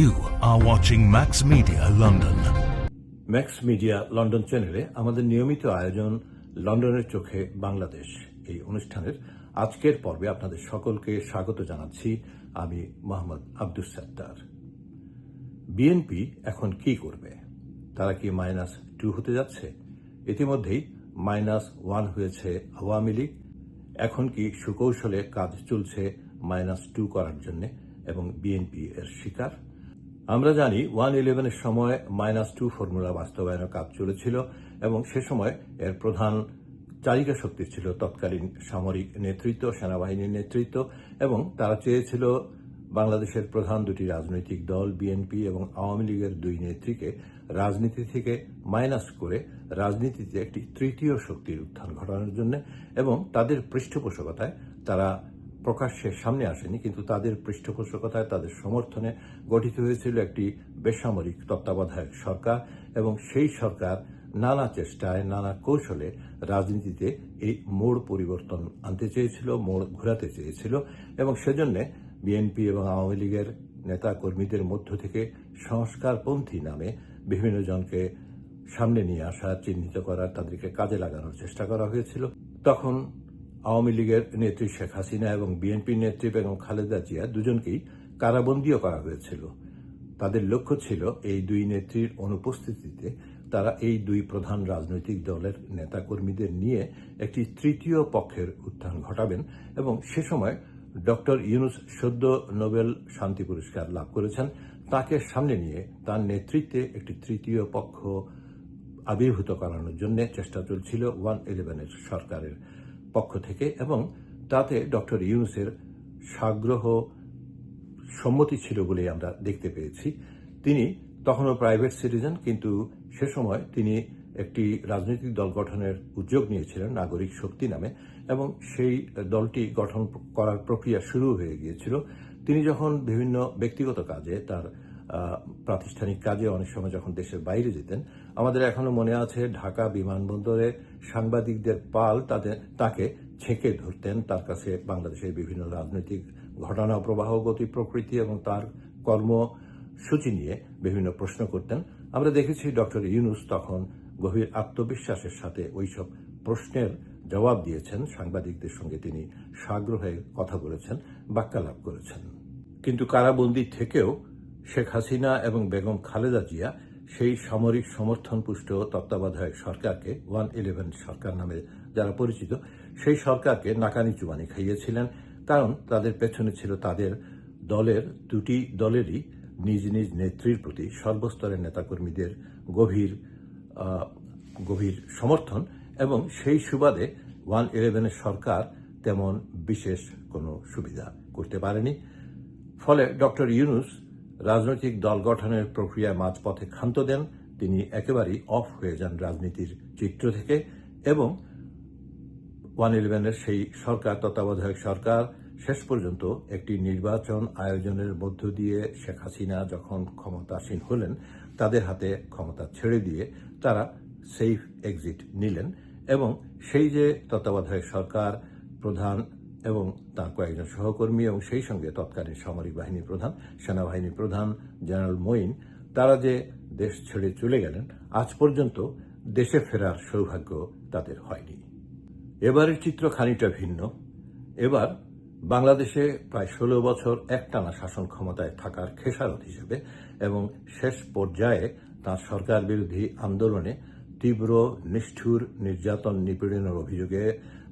You are watching Max Media London. Max Media London চ্যানেলে আমাদের নিয়মিত আয়োজন লন্ডনের চোখে বাংলাদেশ। এই অনুষ্ঠানের আজকের পর্বে আপনাদের সকলকে স্বাগত জানাচ্ছি আমি মোহাম্মদ আব্দুস সাত্তার। বিএনপি এখন কি করবে? তারা কি মাইনাস টু হতে যাচ্ছে? ইতিমধ্যেই মাইনাস ওয়ান হয়েছে আওয়ামী লীগ। এখন কি সুকৌশলে কাজ চলছে মাইনাস টু করার জন্য এবং বিএনপি এর শিকার? আমরা জানি ওয়ান ইলেভেনের সময় মাইনাস টু ফর্মুলা বাস্তবায়নের কাজ চলেছিল এবং সে সময় এর প্রধান চালিকা শক্তি ছিল তৎকালীন সামরিক নেতৃত্ব, সেনাবাহিনীর নেতৃত্ব এবং তারা চেয়েছিল বাংলাদেশের প্রধান দুটি রাজনৈতিক দল বিএনপি এবং আওয়ামী লীগের দুই নেত্রীকে রাজনীতি থেকে মাইনাস করে রাজনীতিতে একটি তৃতীয় শক্তির উত্থান ঘটানোর জন্য এবং তাদের পৃষ্ঠপোষকতায় তারা প্রকাশ্যে সামনে আসেনি, কিন্তু তাদের পৃষ্ঠপোষকতায় তাদের সমর্থনে গঠিত হয়েছিল একটি বেসামরিক তত্ত্বাবধায়ক সরকার এবং সেই সরকার নানা চেষ্টায়, নানা কৌশলে রাজনীতিতে এই মোড় পরিবর্তন আনতে চেয়েছিল, মোড় ঘোরাতে চেয়েছিল এবং সেজন্য বিএনপি এবং আওয়ামী লীগের নেতা কর্মীদের মধ্য থেকে সংস্কারপন্থী নামে বিভিন্ন জনকে সামনে নিয়ে আসা চিহ্নিত করার, তাদেরকে কাজে লাগানোর চেষ্টা করা হয়েছিল। তখন আওয়ামী লীগের নেত্রী শেখ হাসিনা এবং বিএনপির নেত্রী এবং খালেদা জিয়া দুজনকেই কারাবন্দীও করা হয়েছিল। তাদের লক্ষ্য ছিল এই দুই নেত্রীর অনুপস্থিতিতে তারা এই দুই প্রধান রাজনৈতিক দলের নেতাকর্মীদের নিয়ে একটি তৃতীয় পক্ষের উত্থান ঘটাবেন এবং সে সময় ডক্টর ইউনুস সদ্য নোবেল শান্তি পুরস্কার লাভ করেছেন। তাকে সামনে নিয়ে তার নেতৃত্বে একটি তৃতীয় পক্ষ আবির্ভূত করানোর জন্য চেষ্টা চলছিল ওয়ান ইলেভেনের সরকারের। পক্ষ থেকে এবং তাতে ডক্টর ইউনুসের সাগ্রহ সম্মতি ছিল বলে আমরা দেখতে পেয়েছি। তিনি তখনও প্রাইভেট সিটিজেন কিন্তু সে সময় তিনি একটি রাজনৈতিক দল গঠনের উদ্যোগ নিয়েছিলেন, নাগরিক শক্তি নামে, এবং সেই দলটি গঠন করার প্রক্রিয়া শুরু হয়ে গিয়েছিল। তিনি যখন বিভিন্ন ব্যক্তিগত কাজে, তার প্রাতিষ্ঠানিক কাজে অনেক সময় যখন দেশের বাইরে যেতেন আমাদের এখনও মনে আছে ঢাকা বিমানবন্দরে সাংবাদিকদের পাল তাদের, তাকে ছেঁকে ধরতেন। তার কাছে বাংলাদেশের বিভিন্ন রাজনৈতিক ঘটনা, প্রবাহ, গতি, প্রকৃতি এবং তার কর্মসূচি নিয়ে বিভিন্ন প্রশ্ন করতেন। আমরা দেখেছি ডক্টর ইউনুস তখন গভীর আত্মবিশ্বাসের সাথে ওইসব প্রশ্নের জবাব দিয়েছেন। সাংবাদিকদের সঙ্গে তিনি সাগ্রহে কথা বলেছেন, বাক্যালাপ করেছেন। কিন্তু কারাবন্দী থেকেও শেখ হাসিনা এবং বেগম খালেদা জিয়া সেই সামরিক সমর্থনপুষ্ট তত্ত্বাবধায়ক সরকারকে, ওয়ান ইলেভেন সরকার নামে যারা পরিচিত, সেই সরকারকে নাকানি চুবানি খাইয়েছিলেন, কারণ তাদের পেছনে ছিল তাদের দলের, দুটি দলেরই নিজ নিজ নেত্রীর প্রতি সর্বস্তরের নেতাকর্মীদের গভীর গভীর সমর্থন এবং সেই সুবাদে ওয়ান ইলেভেনের সরকার তেমন বিশেষ কোনো সুবিধা করতে পারেনি। ফলে ডক্টর ইউনুস রাজনৈতিক দল গঠনের প্রক্রিয়ায় মাঝপথে ক্ষান্ত দেন, তিনি একেবারেই অফ হয়ে যান রাজনীতির চিত্র থেকে এবং ওয়ান ইলেভেনের সেই সরকার, তত্ত্বাবধায়ক সরকার শেষ পর্যন্ত একটি নির্বাচন আয়োজনের মধ্য দিয়ে শেখ হাসিনা যখন ক্ষমতাসীন হলেন, তাদের হাতে ক্ষমতা ছেড়ে দিয়ে তারা সেফ এক্সিট নিলেন এবং সেই যে তত্ত্বাবধায়ক সরকার, প্রধান এবং তার কয়েকজন সহকর্মী এবং সেই সঙ্গে তৎকালীন সামরিক বাহিনী প্রধান, সেনাবাহিনী প্রধান, জেনারেল মঈন, তারা যে দেশ ছেড়ে চলে গেলেন, আজ পর্যন্ত দেশে ফেরার সৌভাগ্য তাদের হয়নি। এবারের চিত্র খানিকটা ভিন্ন। এবার বাংলাদেশে প্রায় ষোলো বছর একটানা শাসন ক্ষমতায় থাকার খেসারত হিসেবে এবং শেষ পর্যায়ে তাঁর সরকার বিরোধী আন্দোলনে তীব্র, নিষ্ঠুর, নির্যাতন নিপীড়নের অভিযোগে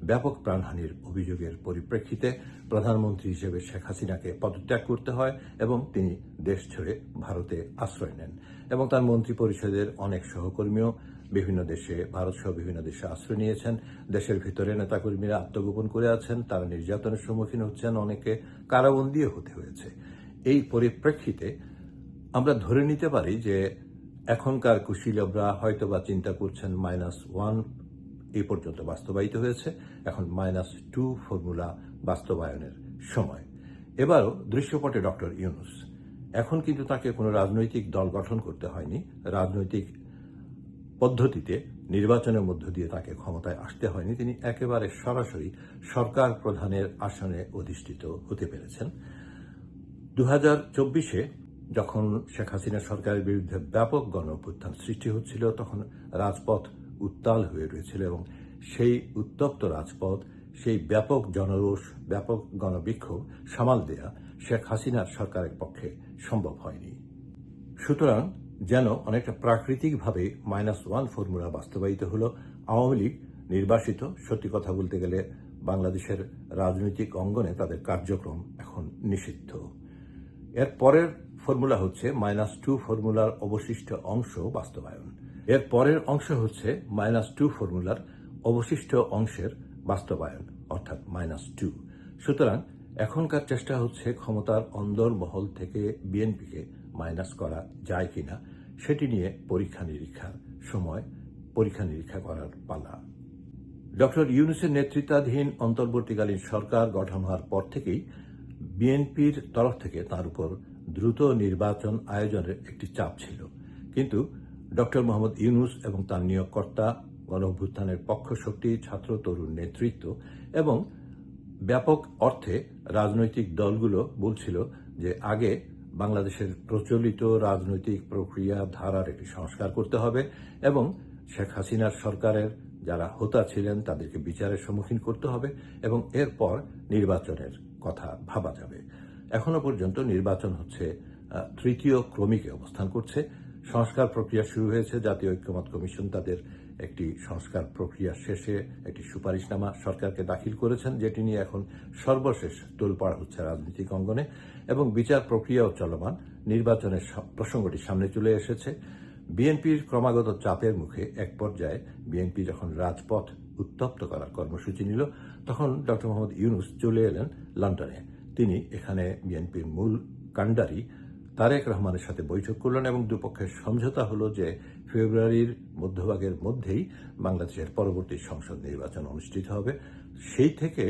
ব্যাপক প্রাণহানির অভিযোগের পরিপ্রেক্ষিতে প্রধানমন্ত্রী হিসেবে শেখ হাসিনাকে পদত্যাগ করতে হয় এবং তিনি দেশ ছেড়ে ভারতে আশ্রয় নেন এবং তার মন্ত্রী পরিষদের অনেক সহকর্মীও বিভিন্ন দেশে, ভারত সহ বিভিন্ন দেশে আশ্রয় নিয়েছেন। দেশের ভিতরে নেতাকর্মীরা আত্মগোপন করে আছেন, তারা নির্যাতনের সম্মুখীন হচ্ছেন, অনেকে কারাবন্দীও হতে হয়েছে। এই পরিপ্রেক্ষিতে আমরা ধরে নিতে পারি যে এখনকার কুশীলবরা হয়তোবা চিন্তা করছেন মাইনাস ওয়ান এই পর্যন্ত বাস্তবায়িত হয়েছে। এখন মাইনাস টু ফর্মুলা বাস্তবায়নের সময়। এবারও দৃশ্যপটে ডক্টর ইউনুস। এখন কিন্তু তাকে কোনো রাজনৈতিক দল গঠন করতে হয়নি। রাজনৈতিক পদ্ধতিতে নির্বাচনের মধ্য দিয়ে তাকে ক্ষমতায় আসতে হয়নি। তিনি একেবারে সরাসরি সরকার প্রধানের আসনে অধিষ্ঠিত হতে পেরেছেন। দু হাজার চব্বিশে যখন শেখ হাসিনা সরকারের বিরুদ্ধে ব্যাপক গণ সৃষ্টি হচ্ছিল, তখন রাজপথ উত্তাল হয়ে রয়েছিল এবং সেই উত্তপ্ত রাজপথ, সেই ব্যাপক জনরোষ, ব্যাপক গণবিক্ষোভ সামাল দেয়া শেখ হাসিনার সরকারের পক্ষে সম্ভব হয়নি। সুতরাং যেন অনেকটা প্রাকৃতিকভাবে মাইনাস ওয়ান ফর্মুলা বাস্তবায়িত হল, আওয়ামী লীগ নির্বাসিত, সত্যি কথা বলতে গেলে বাংলাদেশের রাজনৈতিক অঙ্গনে তাদের কার্যক্রম এখন নিষিদ্ধ। এর পরের ফর্মুলা হচ্ছে মাইনাস টু ফর্মুলার অবশিষ্ট অংশ বাস্তবায়ন। এর পরের অংশ হচ্ছে মাইনাস টু ফর্মুলার অবশিষ্ট অংশের বাস্তবায়ন, অর্থাৎ মাইনাস টু। সুতরাং এখনকার চেষ্টা হচ্ছে ক্ষমতার অন্দর মহল থেকে বিএনপিকে মাইনাস করা যায় কিনা, সেটি নিয়ে পরীক্ষা নিরীক্ষার সময়, পরীক্ষা নিরীক্ষা করার পালা। ডক্টর ইউনুসের নেতৃত্বাধীন অন্তর্বর্তীকালীন সরকার গঠন হওয়ার পর থেকেই বিএনপির তরফ থেকে তার উপর দ্রুত নির্বাচন আয়োজনের একটি চাপ ছিল। কিন্তু ডক্টর মোহাম্মদ ইউনুস এবং তার নিয়োগকর্তা, গণঅভ্যুত্থানের পক্ষশক্তি ছাত্র, তরুণ নেতৃত্ব এবং ব্যাপক অর্থে রাজনৈতিক দলগুলো বলছিল যে আগে বাংলাদেশের প্রচলিত রাজনৈতিক প্রক্রিয়া ধারার একটি সংস্কার করতে হবে এবং শেখ হাসিনার সরকারের যারা হোতা ছিলেন তাদেরকে বিচারের সম্মুখীন করতে হবে এবং এরপর নির্বাচনের কথা ভাবা যাবে। এখনও পর্যন্ত নির্বাচন হচ্ছে তৃতীয় ক্রমিকে অবস্থান করছে। সংস্কার প্রক্রিয়া শুরু হয়েছে। জাতীয় ঐক্যমত কমিশন তাদের একটি সংস্কার প্রক্রিয়া শেষে একটি সুপারিশনামা সরকারকে দাখিল করেছেন, যেটি নিয়ে এখন সর্বশেষ তোলপাড় হচ্ছে রাজনৈতিক অঙ্গনে এবং বিচার প্রক্রিয়াও চলমান। নির্বাচনের প্রসঙ্গটি সামনে চলে এসেছে। বিএনপির ক্রমাগত চাপের মুখে এক পর্যায়ে বিএনপি যখন রাজপথ উত্তপ্ত করার কর্মসূচি নিল, তখন ডক্টর মোহাম্মদ ইউনুস চলে এলেন লন্ডনে। তিনি এখানে বিএনপির মূল কাণ্ডারি তারেক রহমানের সাথে বৈঠক করলেন এবং দুপক্ষের সমঝোতা হলো যে ফেব্রুয়ারির মধ্যভাগের মধ্যেই বাংলাদেশের পরবর্তী সংসদ নির্বাচন অনুষ্ঠিত হবে। সেই থেকে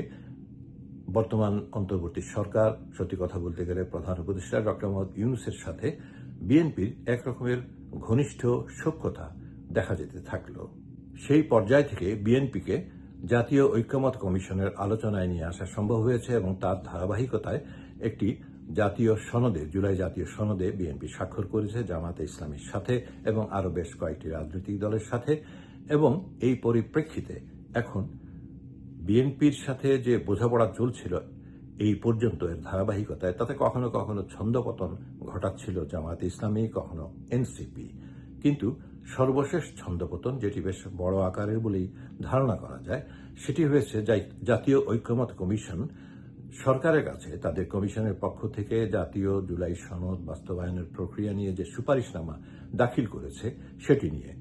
বর্তমান অন্তর্বর্তী সরকার, সত্যি কথা বলতে গেলে প্রধান উপদেষ্টা ডক্টর মোহাম্মদ ইউনুসের সাথে বিএনপির একরকমের ঘনিষ্ঠ সক্ষতা দেখা যেতে থাকল। সেই পর্যায় থেকে বিএনপিকে জাতীয় ঐক্যমত কমিশনের আলোচনায় নিয়ে আসা সম্ভব হয়েছে এবং তার ধারাবাহিকতায় একটি জাতীয় সনদে, জুলাই জাতীয় সনদে বিএনপি স্বাক্ষর করেছে জামাতে ইসলামীর সাথে এবং আরও বেশ কয়েকটি রাজনৈতিক দলের সাথে এবং এই পরিপ্রেক্ষিতে এখন বিএনপির সাথে যে বোঝাপড়া চলছিল এই পর্যন্ত এর ধারাবাহিকতায়, তাতে কখনো কখনো ছন্দপতন ঘটাচ্ছিল জামায়াত ইসলামী, কখনো এনসিপি। কিন্তু সর্বশেষ ছন্দপতন, যেটি বেশ বড় আকারের বলেই ধারণা করা যায়, সেটি হয়েছে জাতীয় ঐক্যমত কমিশন সরকারের কাছে তাদের কমিশনের পক্ষ থেকে জাতীয় জুলাই সনদ বাস্তবায়নের প্রক্রিয়া নিয়ে যে সুপারিশনামা দাখিল করেছে, সেটি নিয়ে।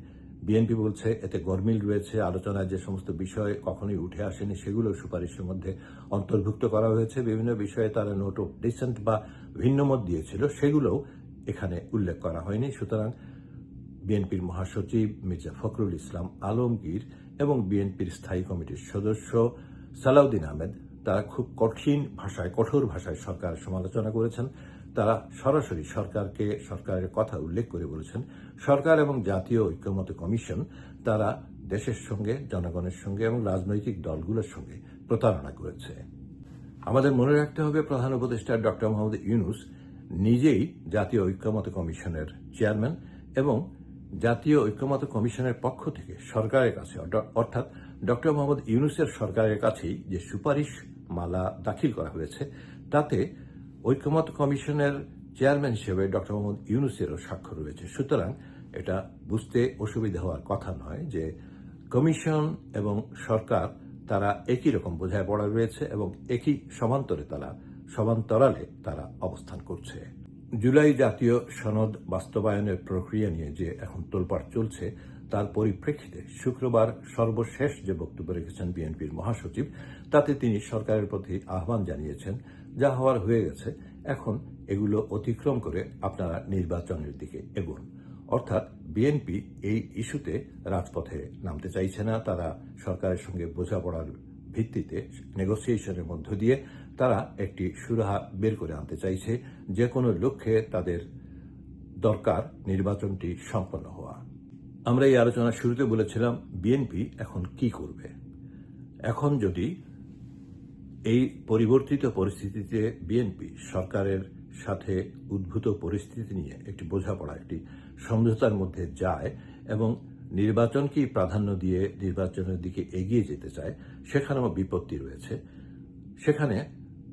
বিএনপি বলছে, এতে গরমিল রয়েছে, আলোচনায় যে সমস্ত বিষয় কখনোই উঠে আসেনি, সেগুলো সুপারিশের মধ্যে অন্তর্ভুক্ত করা হয়েছে। বিভিন্ন বিষয়ে তারা নোট অফ ডিসেন্ট বা ভিন্নমত দিয়েছিল, সেগুলোও এখানে উল্লেখ করা হয়নি। সুতরাং বিএনপির মহাসচিব মির্জা ফখরুল ইসলাম আলমগীর এবং বিএনপির স্থায়ী কমিটির সদস্য সালাউদ্দিন আহমেদ তারা খুব কঠিন ভাষায়, কঠোর ভাষায় সরকার সমালোচনা করেছেন। তারা সরাসরি সরকারকে, সরকারের কথা উল্লেখ করে বলেছেন। সরকার এবং জাতীয় ঐক্যমত কমিশন তারা দেশের সঙ্গে, জনগণের সঙ্গে এবং রাজনৈতিক দলগুলোর সঙ্গে প্রতারণা করেছে। আমাদের মনে রাখতে হবে, প্রধান উপদেষ্টা ডক্টর মোহাম্মদ ইউনুস নিজেই জাতীয় ঐক্যমত কমিশনের চেয়ারম্যান এবং জাতীয় ঐক্যমত কমিশনের পক্ষ থেকে সরকারের কাছে অর্থাৎ ডক্টর মোহাম্মদ ইউনুসের সরকারের কাছেই যে সুপারিশ মালা দাখিল করা হয়েছে, তাতে ঐক্যমত কমিশনের চেয়ারম্যান হিসেবে ডক্টর মোহাম্মদ ইউনুসেরও স্বাক্ষর রয়েছে। সুতরাং এটা বুঝতে অসুবিধা হওয়ার কথা নয় যে কমিশন এবং সরকার তারা একই রকম বোঝায় পড়া রয়েছে এবং একই সমান্তরে তারা, সমান্তরালে তারা অবস্থান করছে। জুলাই জাতীয় সনদ বাস্তবায়নের প্রক্রিয়া নিয়ে যে এখন তোলপাড় চলছে তার পরিপ্রেক্ষিতে শুক্রবার সর্বশেষ যে বক্তব্য রেখেছেন বিএনপির মহাসচিব, তাতে তিনি সরকারের প্রতি আহ্বান জানিয়েছেন, যা হওয়ার হয়ে গেছে, এখন এগুলো অতিক্রম করে আপনারা নির্বাচনের দিকে এগোন। অর্থাৎ বিএনপি এই ইস্যুতে রাজপথে নামতে চাইছে না, তারা সরকারের সঙ্গে বোঝাপড়ার ভিত্তিতে নেগোসিয়েশনের মধ্য দিয়ে তারা একটি সুরাহা বের করে আনতে চাইছে যে কোনো লক্ষ্যে তাদের দরকার নির্বাচনটি সম্পন্ন হওয়া। আমরা এই আলোচনার শুরুতে বলেছিলাম, বিএনপি এখন কি করবে? এখন যদি এই পরিবর্তিত পরিস্থিতিতে বিএনপি সরকারের সাথে উদ্ভূত পরিস্থিতি নিয়ে একটি বোঝাপড়া, একটি সমঝোতার মধ্যে যায় এবং নির্বাচনকেই প্রাধান্য দিয়ে নির্বাচনের দিকে এগিয়ে যেতে চায়, সেখানেও বিপত্তি রয়েছে। সেখানে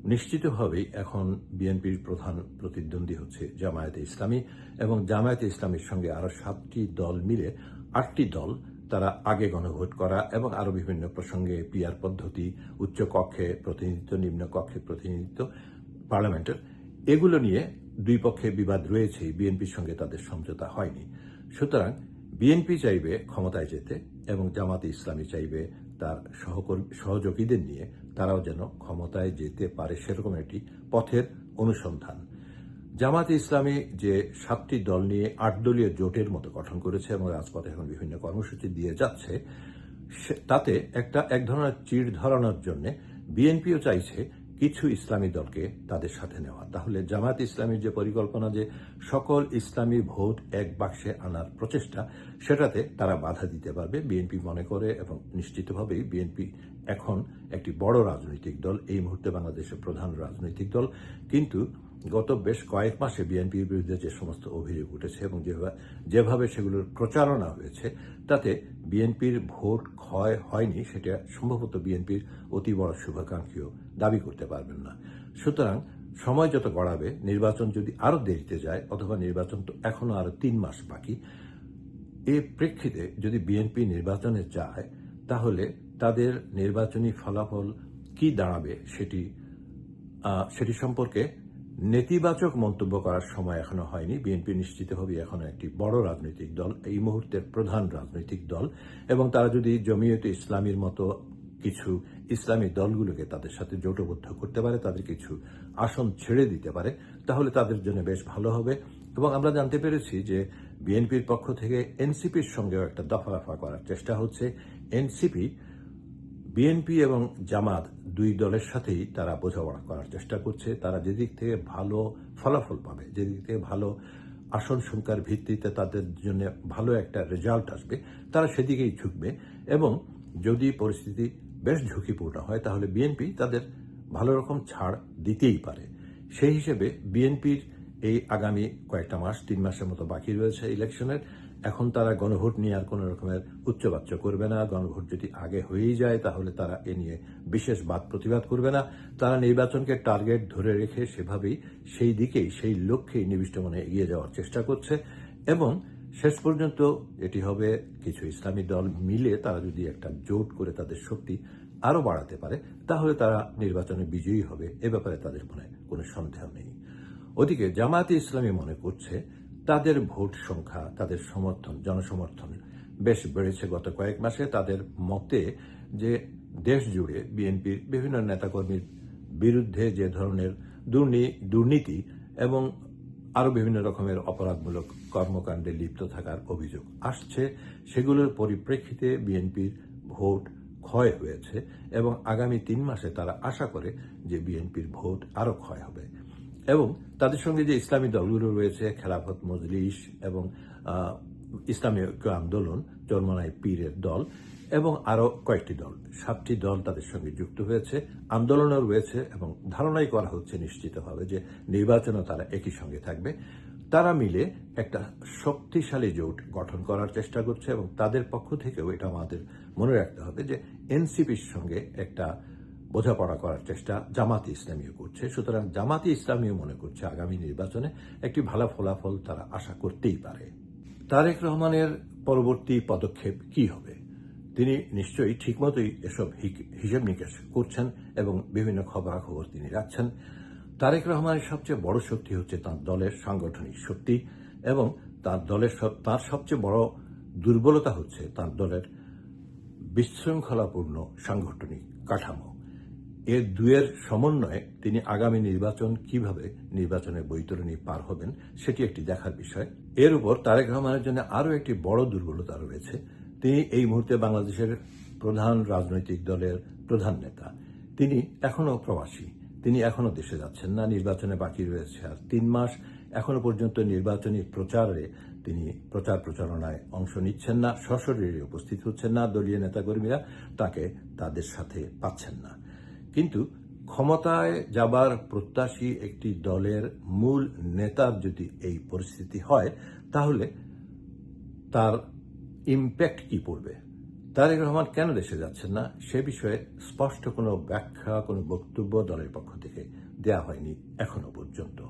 নিশ্চিতভাবেই এখন বিএনপির প্রধান প্রতিদ্বন্দ্বী হচ্ছে জামায়াতে ইসলামী এবং জামায়াতে ইসলামীর সঙ্গে আরও সাতটি দল মিলে আটটি দল তারা আগে গণভোট করা এবং আরও বিভিন্ন প্রসঙ্গে পিআর পদ্ধতি, উচ্চ কক্ষে প্রতিনিধিত্ব, নিম্ন কক্ষে প্রতিনিধিত্ব, পার্লামেন্টের এগুলো নিয়ে দুই পক্ষে বিবাদ রয়েছে বিএনপির সঙ্গে তাদের সমঝোতা হয়নি। সুতরাং বিএনপি চাইবে ক্ষমতায় যেতে এবং জামাতে ইসলামী চাইবে তার সহযোগীদের নিয়ে তারাও যেন ক্ষমতায় যেতে পারে, সেরকম একটি পথের অনুসন্ধান। জামাতে ইসলামী যে সাতটি দল নিয়ে আট দলীয় জোটের মতো গঠন করেছে এবং রাজপথে এখন বিভিন্ন কর্মসূচি দিয়ে যাচ্ছে তাতে একটা এক ধরনের চিড় ধরানোর জন্য বিএনপিও চাইছে কিছু ইসলামী দলকে তাদের সাথে নেওয়া। তাহলে জামাত ইসলামীর যে পরিকল্পনা যে সকল ইসলামী ভোট এক বাক্সে আনার প্রচেষ্টা, সেটাতে তারা বাধা দিতে পারবে। বিএনপি মনে করে এবং নিশ্চিতভাবেই বিএনপি এখন একটি বড় রাজনৈতিক দল, এই মুহূর্তে বাংলাদেশের প্রধান রাজনৈতিক দল। কিন্তু গত বেশ কয়েক মাসে বিএনপির বিরুদ্ধে যে সমস্ত অভিযোগ উঠেছে এবং যেভাবে সেগুলোর প্রচারণা হয়েছে, তাতে বিএনপির ভোট ক্ষয় হয়নি, সেটা সম্ভবত বিএনপির অতি বড় শুভাকাঙ্ক্ষীও দাবি করতে পারবেন না। সুতরাং সময় যত গড়াবে, নির্বাচন যদি আরও দেরিতে যায়, অথবা নির্বাচন তো এখনও আরও তিন মাস বাকি, এ প্রেক্ষিতে যদি বিএনপি নির্বাচনে যায়, তাহলে তাদের নির্বাচনী ফলাফল কি দাঁড়াবে সেটি সেটি সম্পর্কে নেতিবাচক মন্তব্য করার সময় এখনও হয়নি। বিএনপি নিশ্চিতভাবে এখনও একটি বড় রাজনৈতিক দল, এই মুহূর্তের প্রধান রাজনৈতিক দল, এবং তারা যদি জমিয়তে ইসলামীর মতো কিছু ইসলামী দলগুলোকে তাদের সাথে জোটবদ্ধ করতে পারে, তাদের কিছু আসন ছেড়ে দিতে পারে, তাহলে তাদের জন্য বেশ ভালো হবে। এবং আমরা জানতে পেরেছি যে বিএনপির পক্ষ থেকে এনসিপির সঙ্গেও একটা দফা রফা করার চেষ্টা হচ্ছে। এনসিপি বিএনপি এবং জামাত দুই দলের সাথেই তারা বোঝাপড়া করার চেষ্টা করছে। তারা যেদিক থেকে ভালো ফলাফল পাবে, যেদিক থেকে ভালো আসন সংখ্যার ভিত্তিতে তাদের জন্য ভালো একটা রেজাল্ট আসবে, তারা সেদিকেই ঝুঁকবে। এবং যদি পরিস্থিতি বেশ ঝুঁকিপূর্ণ হয়, তাহলে বিএনপি তাদের ভালো রকম ছাড় দিতেই পারে। সেই হিসেবে বিএনপির এই আগামী কয়েকটা মাস, তিন মাসের মতো বাকি রয়েছে ইলেকশনের। এখন তারা গণভোট নিয়ে আর কোন রকমের উচ্চবাচ্য করবে না। গণভোট যদি আগে হয়েই যায়, তাহলে তারা এ নিয়ে বিশেষ বাদ প্রতিবাদ করবে না। তারা নির্বাচনকে টার্গেট ধরে রেখে সেভাবেই সেই দিকেই, সেই লক্ষ্যেই নিবিষ্ট মনে এগিয়ে যাওয়ার চেষ্টা করছে। এবং শেষ পর্যন্ত এটি হবে কিছু ইসলামী দল মিলে তারা যদি একটা জোট করে তাদের শক্তি আরও বাড়াতে পারে, তাহলে তারা নির্বাচনে বিজয়ী হবে। এ ব্যাপারে তাদের মনে কোনো সন্দেহ নেই। ওদিকে জামায়াতে ইসলামী মনে করছে তাদের ভোট সংখ্যা, তাদের সমর্থন, জনসমর্থন বেশ বেড়েছে গত কয়েক মাসে। তাদের মতে যে দেশ জুড়ে বিএনপির বিভিন্ন নেতাকর্মীর বিরুদ্ধে যে ধরনের দুর্নীতি এবং আরও বিভিন্ন রকমের অপরাধমূলক কর্মকাণ্ডে লিপ্ত থাকার অভিযোগ আসছে, সেগুলোর পরিপ্রেক্ষিতে বিএনপির ভোট ক্ষয় হয়েছে এবং আগামী তিন মাসে তারা আশা করে যে বিএনপির ভোট আরও ক্ষয় হবে। এবং তাদের সঙ্গে যে ইসলামী দলগুলো রয়েছে, খেলাফত মজলিস এবং ইসলামী ঐক্য আন্দোলন চরমনাই পীরের দল এবং আরও কয়েকটি দল। সাতটি দল তাদের সঙ্গে যুক্ত হয়েছে। আন্দোলনও রয়েছে এবং ধারণাই করা হচ্ছে নিশ্চিতভাবে যে নির্বাচনও তারা একই সঙ্গে থাকবে। তারা মিলে একটা শক্তিশালী জোট গঠন করার চেষ্টা করছে এবং তাদের পক্ষ থেকেও এটা আমাদের মনে রাখতে হবে যে এনসিপির সঙ্গে একটা বোঝাপড়া করার চেষ্টা জামাতি ইসলামীও করছে। সুতরাং জামাতি ইসলামীও মনে করছে আগামী নির্বাচনে একটি ভালো ফলাফল তারা আশা করতেই পারে। তারেক রহমানের পরবর্তী পদক্ষেপ কি হবে? তিনি নিশ্চয়ই ঠিকমতোই এসব হিসেব নিকেশ করছেন এবং বিভিন্ন খবরাখবর তিনি রাখছেন। তারেক রহমানের সবচেয়ে বড় শক্তি হচ্ছে তার দলের সাংগঠনিক শক্তি এবং তার দলের তার সবচেয়ে বড় দুর্বলতা হচ্ছে তার দলের বিশৃঙ্খলাপূর্ণ সাংগঠনিক কাঠামো। এর দুয়ের সমন্বয়ে তিনি আগামী নির্বাচন কীভাবে নির্বাচনের বৈতরণী পার হবেন সেটি একটি দেখার বিষয়। এর উপর তারেক রহমানের জন্য আরও একটি বড় দুর্বলতা রয়েছে। তিনি এই মুহূর্তে বাংলাদেশের প্রধান রাজনৈতিক দলের প্রধান নেতা। তিনি এখনও প্রবাসী। তিনি এখনও দেশে যাচ্ছেন না। নির্বাচনে বাকি রয়েছে আর তিন মাস। এখনও পর্যন্ত নির্বাচনী প্রচারে তিনি প্রচার প্রচারণায় অংশ নিচ্ছেন না। সশরীরে উপস্থিত হচ্ছেন না। দলীয় নেতাকর্মীরা তাকে তাদের সাথে পাচ্ছেন না। কিন্তু ক্ষমতায় যাবার প্রত্যাশী একটি দলের মূল নেতার যদি এই পরিস্থিতি হয়, তাহলে তার ইম্প্যাক্ট কি পড়বে? তারেক রহমান কেন দেশে যাচ্ছেন না? সে বিষয়ে স্পষ্ট কোনো ব্যাখ্যা, কোনো বক্তব্য দলের পক্ষ থেকে দেয়া হয়নি এখনও পর্যন্ত।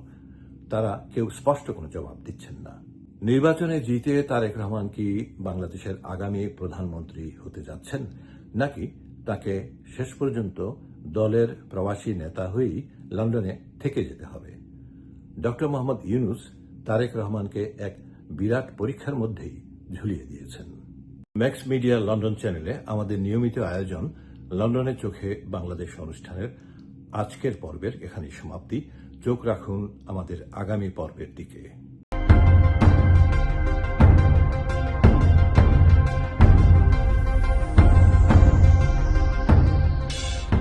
তারা কেউ স্পষ্ট কোনো জবাব দিচ্ছেন না। নির্বাচনে জিতে তারেক রহমান কি বাংলাদেশের আগামী প্রধানমন্ত্রী হতে যাচ্ছেন? নাকি তাকে শেষ পর্যন্ত দলের প্রবাসী নেতা হয়েই লন্ডনে থেকে যেতে হবে। ডক্টর মোহাম্মদ ইউনুস তারেক রহমানকে এক বিরাট পরীক্ষার মধ্যেই ঝুলিয়ে দিয়েছেন। ম্যাক্স মিডিয়া লন্ডন চ্যানেলে আমাদের নিয়মিত আয়োজন লন্ডনের চোখে বাংলাদেশ অনুষ্ঠানের আজকের পর্বের এখানেই সমাপ্তি। চোখ রাখুন আমাদের আগামী পর্বের দিকে।